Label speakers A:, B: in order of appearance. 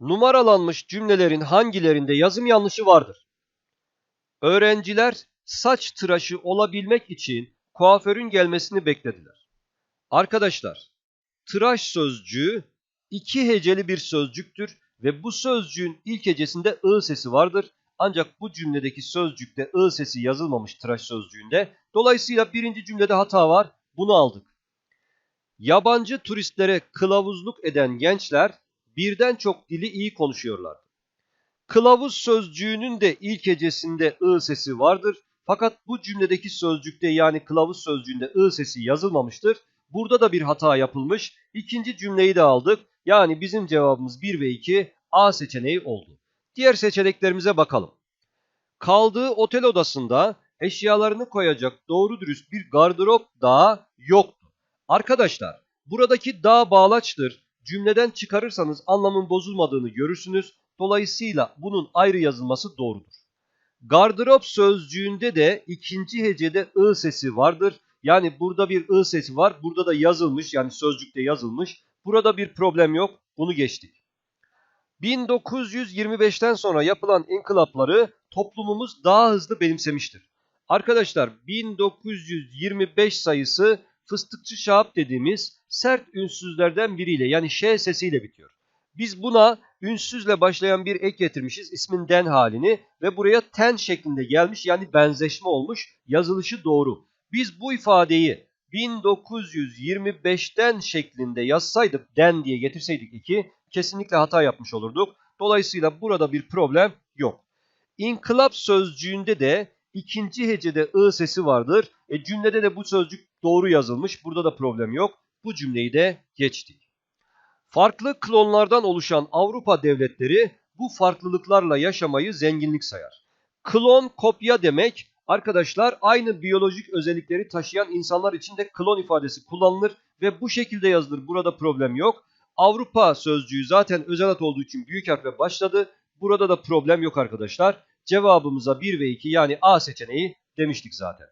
A: Numaralanmış cümlelerin hangilerinde yazım yanlışı vardır? Öğrenciler saç tıraşı olabilmek için kuaförün gelmesini beklediler. Arkadaşlar, tıraş sözcüğü iki heceli bir sözcüktür ve bu sözcüğün ilk hecesinde ı sesi vardır. Ancak bu cümledeki sözcükte ı sesi yazılmamış tıraş sözcüğünde. Dolayısıyla birinci cümlede hata var. Bunu aldık. Yabancı turistlere kılavuzluk eden gençler birden çok dili iyi konuşuyorlar. Kılavuz sözcüğünün de ilk hecesinde ı sesi vardır. Fakat bu cümledeki sözcükte yani kılavuz sözcüğünde ı sesi yazılmamıştır. Burada da bir hata yapılmış. İkinci cümleyi de aldık. Yani bizim cevabımız 1 ve 2 A seçeneği oldu. Diğer seçeneklerimize bakalım. Kaldığı otel odasında eşyalarını koyacak doğru dürüst bir gardırop daha yoktu. Arkadaşlar buradaki daha bağlaçtır. Cümleden çıkarırsanız anlamın bozulmadığını görürsünüz. Dolayısıyla bunun ayrı yazılması doğrudur. Gardırop sözcüğünde de ikinci hecede ı sesi vardır. Yani burada bir ı sesi var. Burada da yazılmış yani sözcükte yazılmış. Burada bir problem yok. Bunu geçtik. 1925'ten sonra yapılan inkılapları toplumumuz daha hızlı benimsemiştir. Arkadaşlar 1925 sayısı fıstıkçı şahap dediğimiz sert ünsüzlerden biriyle yani ş sesiyle bitiyor. Biz buna ünsüzle başlayan bir ek getirmişiz ismin den halini ve buraya ten şeklinde gelmiş yani benzeşme olmuş yazılışı doğru. Biz bu ifadeyi 1925'ten şeklinde yazsaydık den diye getirseydik iki kesinlikle hata yapmış olurduk. Dolayısıyla burada bir problem yok. İnkılap sözcüğünde de ikinci hecede ı sesi vardır. E, cümlede de bu sözcük doğru yazılmış. Burada da problem yok. Bu cümleyi de geçtik. Farklı klonlardan oluşan Avrupa devletleri bu farklılıklarla yaşamayı zenginlik sayar. Klon kopya demek arkadaşlar aynı biyolojik özellikleri taşıyan insanlar için de klon ifadesi kullanılır ve bu şekilde yazılır. Burada problem yok. Avrupa sözcüğü zaten özel ad olduğu için büyük harfle başladı. Burada da problem yok arkadaşlar. Cevabımıza 1 ve 2 yani A seçeneği demiştik zaten.